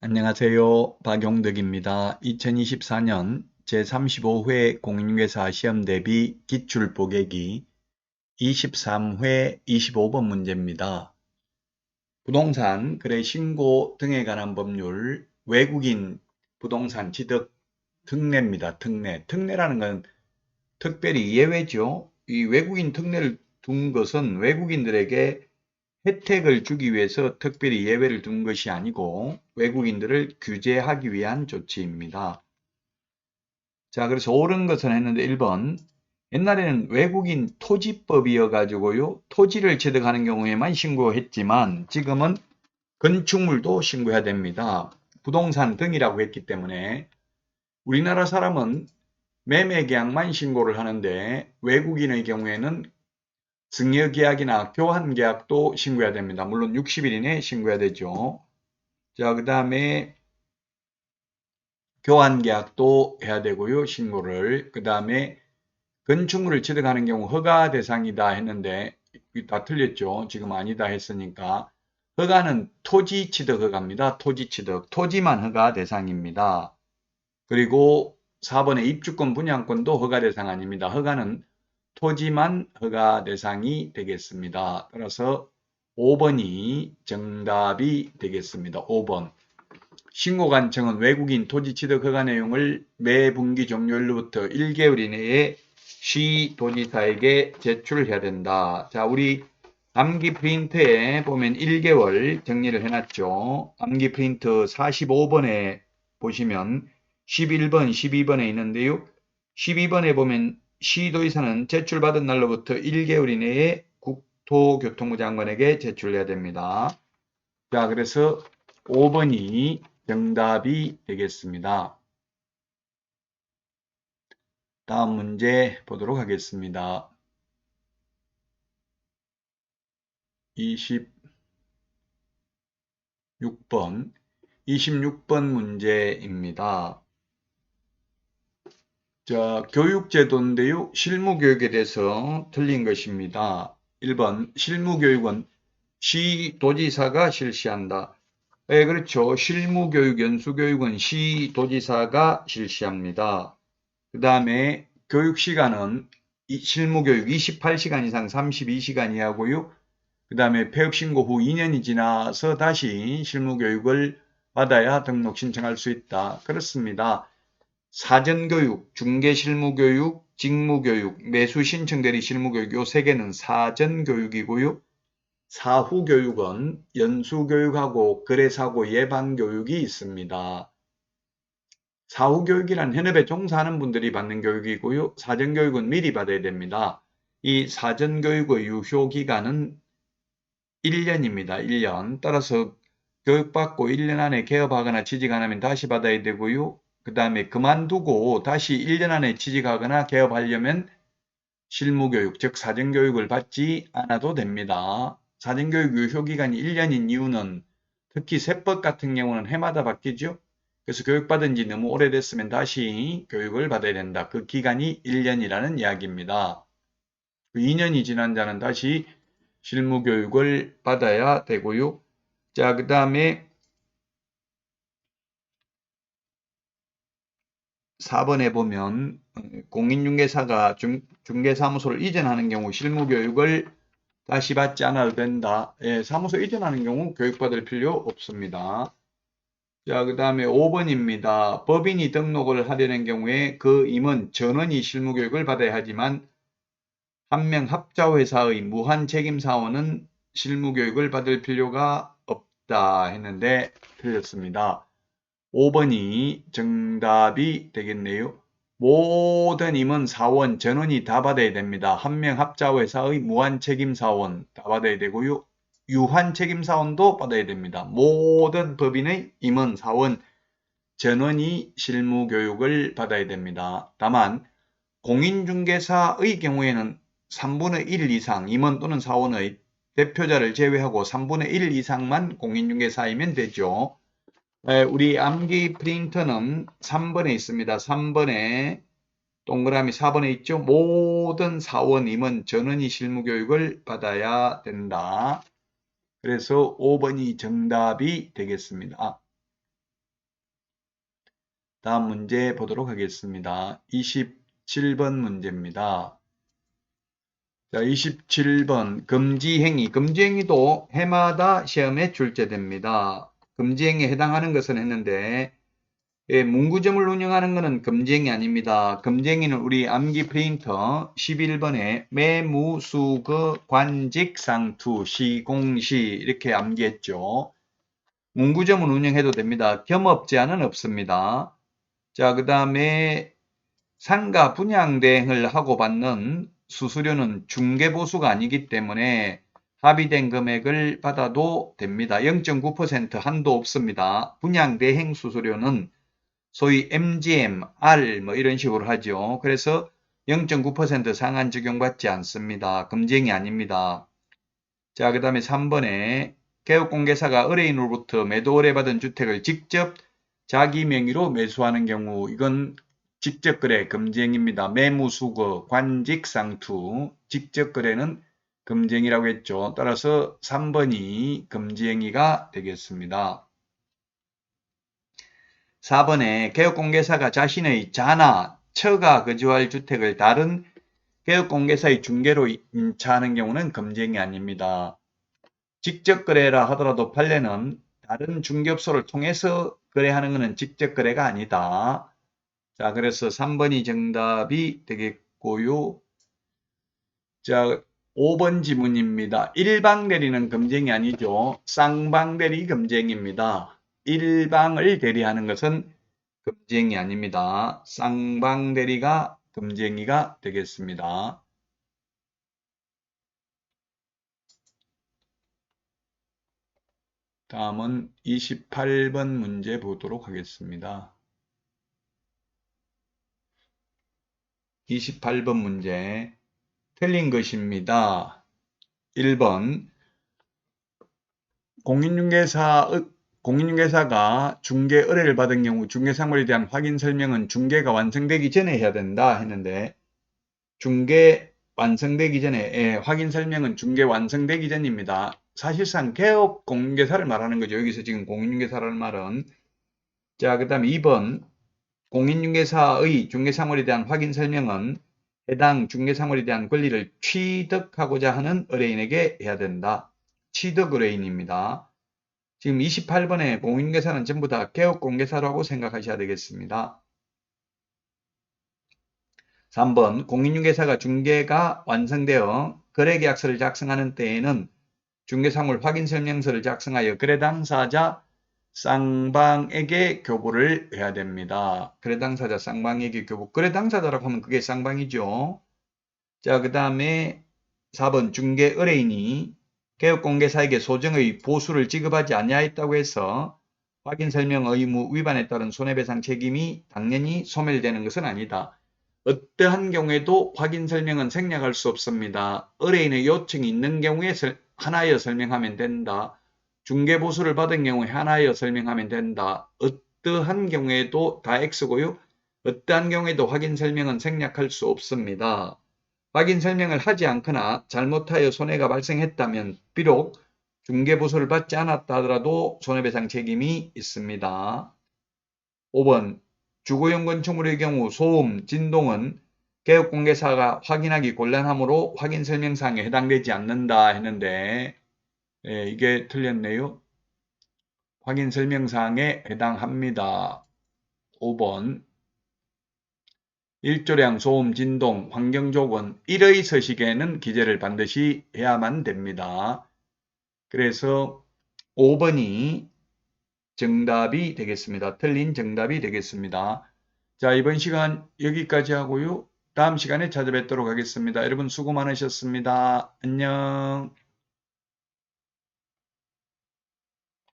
안녕하세요. 박용덕입니다. 2024년 제35회 공인중개사 시험 대비 기출 보객이 23회 25번 문제입니다. 부동산 거래 신고 등에 관한 법률 외국인 부동산 취득 특례입니다. 특례. 특례라는 건 특별히 예외죠. 이 외국인 특례를 둔 것은 외국인들에게 혜택을 주기 위해서 특별히 예외를 둔 것이 아니고 외국인들을 규제하기 위한 조치입니다. 자, 그래서 옳은 것은 했는데 1번. 옛날에는 외국인 토지법이어 가지고요. 토지를 취득하는 경우에만 신고했지만 지금은 건축물도 신고해야 됩니다. 부동산 등이라고 했기 때문에 우리나라 사람은 매매 계약만 신고를 하는데 외국인의 경우에는 증여 계약이나 교환 계약도 신고해야 됩니다. 물론 60일 이내에 신고해야 되죠. 자, 그 다음에 교환 계약도 해야 되고요. 신고를. 그 다음에 건축물을 취득하는 경우 허가 대상이다 했는데 다 틀렸죠. 지금 아니다 했으니까 허가는 토지 취득 허가입니다. 토지 취득. 토지만 허가 대상입니다. 그리고 4번의 입주권 분양권도 허가 대상 아닙니다. 허가는 토지만 허가 대상이 되겠습니다. 따라서 5번이 정답이 되겠습니다. 5번. 신고관청은 외국인 토지 취득 허가 내용을 매 분기 종료일로부터 1개월 이내에 시 도지사에게 제출해야 된다. 자, 우리 암기 프린트에 보면 1개월 정리를 해놨죠. 암기 프린트 45번에 보시면 11번, 12번에 있는데요. 12번에 보면 시도의사는 제출받은 날로부터 1개월 이내에 국토교통부 장관에게 제출해야 됩니다. 자, 그래서 5번이 정답이 되겠습니다. 다음 문제 보도록 하겠습니다. 26번, 26번 문제입니다. 자, 교육제도인데요. 실무교육에 대해서 틀린 것입니다. 1번, 실무교육은 시도지사가 실시한다. 네, 그렇죠. 실무교육, 연수교육은 시도지사가 실시합니다. 그 다음에 교육시간은 실무교육 28시간 이상 32시간 이하고요. 그 다음에 폐업신고 후 2년이 지나서 다시 실무교육을 받아야 등록 신청할 수 있다. 그렇습니다. 사전교육, 중개실무교육, 직무교육, 매수신청대리 실무교육 요 세 개는 사전교육이고요. 사후교육은 연수교육하고 거래사고 예방교육이 있습니다. 사후교육이란 현업에 종사하는 분들이 받는 교육이고요. 사전교육은 미리 받아야 됩니다. 이 사전교육의 유효기간은 1년입니다. 1년. 따라서 교육받고 1년 안에 개업하거나 취직 안 하면 다시 받아야 되고요. 그 다음에 그만두고 다시 1년 안에 취직하거나 개업하려면 실무교육, 즉 사전교육을 받지 않아도 됩니다. 사전교육 유효기간이 1년인 이유는 특히 세법 같은 경우는 해마다 바뀌죠. 그래서 교육받은 지 너무 오래됐으면 다시 교육을 받아야 된다. 그 기간이 1년이라는 이야기입니다. 2년이 그 지난 자는 다시 실무교육을 받아야 되고요. 자, 그 다음에 4번에 보면 공인중개사가 중, 중개사무소를 이전하는 경우 실무교육을 다시 받지 않아도 된다. 예, 사무소 이전하는 경우 교육받을 필요 없습니다. 자, 그 다음에 5번입니다. 법인이 등록을 하려는 경우에 그 임원 전원이 실무교육을 받아야 하지만 한 명 합자회사의 무한 책임 사원은 실무교육을 받을 필요가 없다 했는데 틀렸습니다. 5번이 정답이 되겠네요. 모든 임원 사원 전원이 다 받아야 됩니다. 한 명 합자회사의 무한 책임 사원 다 받아야 되고요. 유한 책임 사원도 받아야 됩니다. 모든 법인의 임원 사원 전원이 실무 교육을 받아야 됩니다. 다만 공인중개사의 경우에는 3분의 1 이상 임원 또는 사원의 대표자를 제외하고 3분의 1 이상만 공인중개사이면 되죠. 우리 암기 프린터는 3번에 있습니다. 3번에 동그라미 4번에 있죠. 모든 사원 임원 전원이 실무교육을 받아야 된다. 그래서 5번이 정답이 되겠습니다. 다음 문제 보도록 하겠습니다. 27번 문제입니다. 자, 27번 금지행위. 금지행위도 해마다 시험에 출제됩니다. 금지행위에 해당하는 것은 했는데 예, 문구점을 운영하는 것은 금지행위 아닙니다. 금지행위는 우리 암기 프린터 11번에 매무수거 관직상투 시공시 이렇게 암기했죠. 문구점은 운영해도 됩니다. 겸업 제한은 없습니다. 자, 그 다음에 상가 분양 대행을 하고 받는 수수료는 중개보수가 아니기 때문에 합의된 금액을 받아도 됩니다. 0.9% 한도 없습니다. 분양 대행 수수료는 소위 MGM, R 뭐 이런 식으로 하죠. 그래서 0.9% 상한 적용받지 않습니다. 금쟁이 아닙니다. 자, 그 다음에 3번에 개업공개사가 의뢰인으로부터 매도 의뢰받은 주택을 직접 자기 명의로 매수하는 경우 이건 직접 거래 금쟁입니다. 매무수거, 관직상투, 직접 거래는 금쟁이라고 했죠. 따라서 3번이 금지행위가 되겠습니다. 4번에 개업공개사가 자신의 자나 처가 거주할 주택을 다른 개업공개사의 중개로 임차하는 경우는 금지행위 아닙니다. 직접 거래라 하더라도 판례는 다른 중개업소를 통해서 거래하는 것은 직접 거래가 아니다. 자, 그래서 3번이 정답이 되겠고요. 자, 5번 지문입니다. 일방 대리는 금쟁이 아니죠. 쌍방 대리 금쟁입니다. 일방을 대리하는 것은 금쟁이 아닙니다. 쌍방 대리가 금쟁이가 되겠습니다. 다음은 28번 문제 보도록 하겠습니다. 28번 문제 틀린 것입니다. 1번 공인중개사 공인중개사가 중개 의뢰를 받은 경우 중개상물에 대한 확인 설명은 중개가 완성되기 전에 해야 된다 했는데 중개 완성되기 전에 예, 확인 설명은 중개 완성되기 전입니다. 사실상 개업 공인중개사를 말하는 거죠. 여기서 지금 공인중개사라는 말은 자, 그 다음에 2번 공인중개사의 중개사물에 대한 확인 설명은 해당 중개사물에 대한 권리를 취득하고자 하는 의뢰인에게 해야 된다. 취득 의뢰인입니다. 지금 28번에 공인중개사는 전부 다 개업공개사라고 생각하셔야 되겠습니다. 3번 공인중개사가 중개가 완성되어 거래계약서를 작성하는 때에는 중개사물 확인설명서를 작성하여 거래 당사자 쌍방에게 교부를 해야 됩니다. 거래 당사자 쌍방에게 교부. 거래 당사자라고 하면 그게 쌍방이죠. 자, 그 다음에 4번 중개 의뢰인이 개업공개사에게 소정의 보수를 지급하지 아니하였다고 해서 확인 설명 의무 위반에 따른 손해배상 책임이 당연히 소멸되는 것은 아니다. 어떠한 경우에도 확인 설명은 생략할 수 없습니다. 의뢰인의 요청이 있는 경우에 하나여 설명하면 된다. 중개 보수를 받은 경우에 하나여 설명하면 된다. 어떠한 경우에도 다 X고요. 어떠한 경우에도 확인 설명은 생략할 수 없습니다. 확인 설명을 하지 않거나 잘못하여 손해가 발생했다면 비록 중개 보수를 받지 않았다 하더라도 손해배상 책임이 있습니다. 5번 주거용 건축물의 경우 소음, 진동은 개업공개사가 확인하기 곤란하므로 확인 설명사항에 해당되지 않는다 했는데 예, 이게 틀렸네요. 확인 설명사항에 해당합니다. 5번 일조량, 소음, 진동, 환경 조건 1의 서식에는 기재를 반드시 해야만 됩니다. 그래서 5번이 정답이 되겠습니다. 틀린 정답이 되겠습니다. 자, 이번 시간 여기까지 하고요. 다음 시간에 찾아뵙도록 하겠습니다. 여러분 수고 많으셨습니다. 안녕.